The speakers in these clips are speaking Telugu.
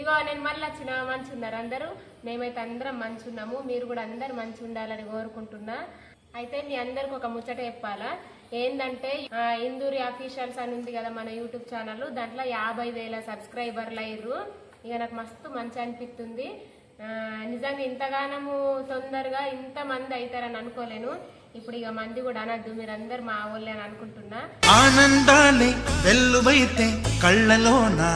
ఇగో నేను మళ్ళీ వచ్చిన మంచి ఉన్నారు అందరూ. మేమైతే అందరం మంచి ఉన్నాము మీరు కూడా అందరు మంచి ఉండాలని కోరుకుంటున్నా. అయితే మీ అందరికి ఒక ముచ్చట చెప్పాలా? ఏంటంటే ఇందూరి అఫీషియల్స్ అని ఉంది కదా మన యూట్యూబ్ ఛానల్. దాంట్లో యాభై వేల సబ్స్క్రైబర్లు అయ్యారు ఇక నాకు మస్తు మంచి అనిపిస్తుంది. నిజంగా ఇంతగానము తొందరగా ఇంత మంది అవుతారని అనుకోలేను. ఇప్పుడు ఇక మంది కూడా అనద్దు. మీరందరు మా ఊళ్ళే అని అనుకుంటున్నా. ఆనందాలే వెల్లువైతే కళ్ళలోనా?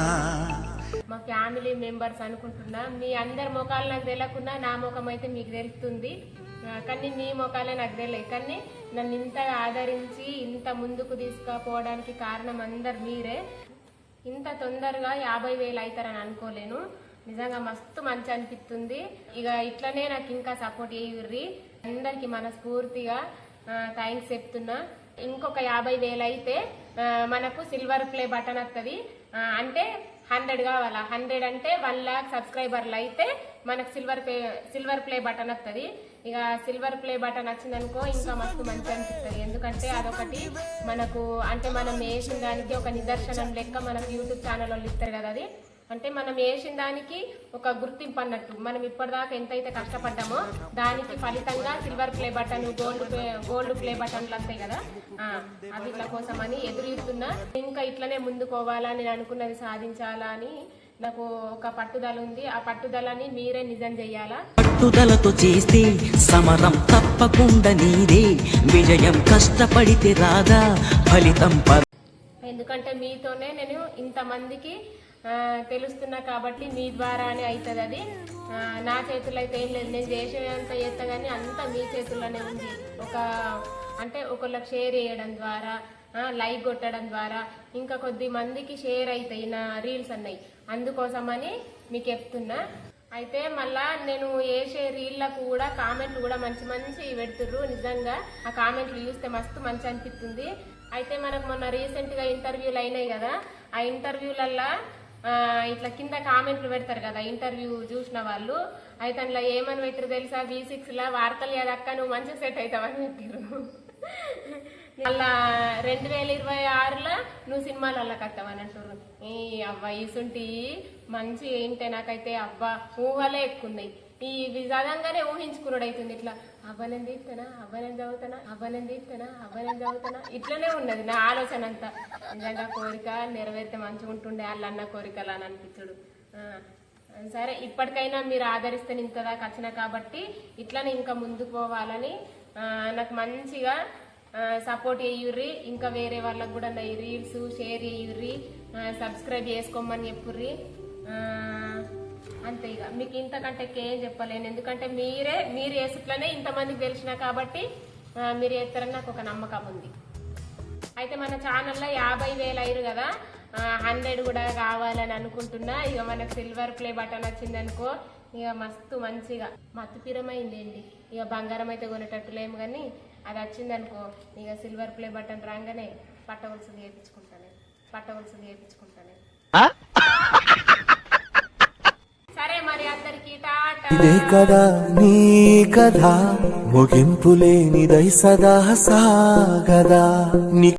మా ఫ్యామిలీ మెంబర్స్ అనుకుంటున్నా. మీ అందరి ముఖాలు నాకు తెలియకుండా నా ముఖం అయితే మీకు తెలుస్తుంది. కానీ మీ ముఖాలే నాకు తెలియదు కానీ నన్ను ఇంతగా ఆదరించి ఇంత ముందుకు తీసుకుపోవడానికి కారణం అందరు మీరే. ఇంత తొందరగా యాభై వేలు అవుతారని అనుకోలేను. నిజంగా మస్తు మంచి అనిపిస్తుంది. ఇక ఇట్లనే నాకు ఇంకా సపోర్ట్ చేయుర్రి. అందరికి మనస్ఫూర్తిగా థ్యాంక్స్ చెప్తున్నా. ఇంకొక యాభై వేలు అయితే మనకు సిల్వర్ ప్లే బటన్ వస్తుంది అంటే హండ్రెడ్ కావాలా? హండ్రెడ్ అంటే వన్ ల్యాక్ సబ్స్క్రైబర్లు అయితే మనకు silver play silver play button వస్తుంది ఇక సిల్వర్ ప్లే బటన్ వచ్చిందనుకో ఇంకా మస్తు మంచి అనిపిస్తుంది ఎందుకంటే అదొకటి మనకు అంటే మనం వేసిన దానికి ఒక నిదర్శనం లెక్క మనకు యూట్యూబ్ ఛానల్ వాళ్ళు ఇస్తారు కదా అది. అంటే మనం వేసిన దానికి ఒక గుర్తింపు అన్నట్టు. మనం ఇప్పటిదాకా ఎంతైతే కష్టపడ్డామో దానికి ఫలితంగా silver play button gold play gold play బటన్లు వస్తాయి కదా? అవి ఇట్ల కోసమని ఎదురు చూస్తున్నా ఇంకా ఇట్లనే ముందుకోవాలా నేను అనుకున్నది సాధించాలా అని నాకు ఒక పట్టుదల ఉంది. ఆ పట్టుదలని మీరే నిజం చెయ్యాలా? పట్టుదలతో చేస్తే సమరం తప్పకుండా నీదే. విజయం కష్టపడితే రాదా ఫలితం ఎందుకంటే మీతోనే నేను ఇంతమందికి తెలుస్తున్నా కాబట్టి మీ ద్వారానే అవుతుంది అది. నా చేతుల్లో అయితే ఏం లేదు. నేను చేసేంత చేస్తా కానీ అంతా మీ చేతుల్లోనే ఉంది. ఒక అంటే ఒకళ్ళకి షేర్ చేయడం ద్వారా లైక్ కొట్టడం ద్వారా ఇంకా కొద్ది మందికి షేర్ అవుతాయి నా రీల్స్ అన్నాయి అందుకోసమని మీకు చెప్తున్నా. అయితే మళ్ళా నేను వేసే రీళ్ళకు కూడా కామెంట్లు కూడా మంచి మంచి పెడుతుర్రు. నిజంగా ఆ కామెంట్లు చూస్తే మస్తు మంచి అనిపిస్తుంది. అయితే మనకు మొన్న రీసెంట్గా ఇంటర్వ్యూలు అయినాయి కదా. ఆ ఇంటర్వ్యూలల్లో ఇట్లా కింద కామెంట్లు పెడతారు కదా ఇంటర్వ్యూ చూసిన వాళ్ళు. అయితే అందులో ఏమని పెట్టారు తెలుసా? బీ సిక్స్ లా వార్తలు అక్క నువ్వు మంచిగా సెట్ అవుతావని పెట్టారు మళ్ళా రెండు వేల ఇరవై ఆరులో నువ్వు సినిమాలలో కట్టవని అంటున్నారు ఈ అవ్వ ఇసుంటి మంచి ఏంటే నాకైతే అవ్వ ఊహలే ఎక్కున్నాయి ఈ విధానంగానే ఊహించుకున్నాడు అవుతుంది ఇట్లా. అవ్వనేం తీస్తానా అవ్వనేం చదువుతానా? అవ్వనేం తీస్తానా అవ్వనేం చదువుతానా? ఇట్లనే ఉన్నది నా ఆలోచన అంతా. నిజంగా కోరిక నెరవేరితే మంచిగా ఉంటుండే అన్న కోరికలు అని అనిపించుడు. ఆ, సరే ఇప్పటికైనా మీరు ఆదరిస్తే ఇంత దాకా వచ్చిన కాబట్టి ఇట్లనే ఇంకా ముందుకు పోవాలని నాకు మంచిగా సపోర్ట్ చేయుర్రి. ఇంకా వేరే వాళ్ళకు కూడా నా రీల్స్ షేర్ చేయుర్రి. సబ్స్క్రైబ్ చేసుకోమని చెప్పుర్రి. అంతే ఇక. మీకు ఇంతకంటే ఏం చెప్పలేను. ఎందుకంటే మీరే మీరు వేసుట్లనే ఇంతమందికి తెలిసిన కాబట్టి మీరు చేస్తారని నాకు ఒక నమ్మకం ఉంది. అయితే మన ఛానల్లో యాభై వేలు అయ్యారు కదా. హండ్రెడ్ కూడా కావాలని అనుకుంటున్నా. ఇక మనకు సిల్వర్ ప్లే బటన్ వచ్చింది అనుకో ఇక మస్తు మంచిగా. మత్తుపీరమైంది ఏంటి? ఇక బంగారం అయితే కొనేటట్టు లేము కానీ అది వచ్చింది అనుకో ఇక సిల్వర్ ప్లే బటన్ రాగానే పట్టవలసింది చేయించుకుంటానే పట్టవలసింది చేయించుకుంటానే సరే మరి అందరికి టాటా. ఇదే కదా నీ కథ ముగింపు లేనిదై సదా సాగదా. నీ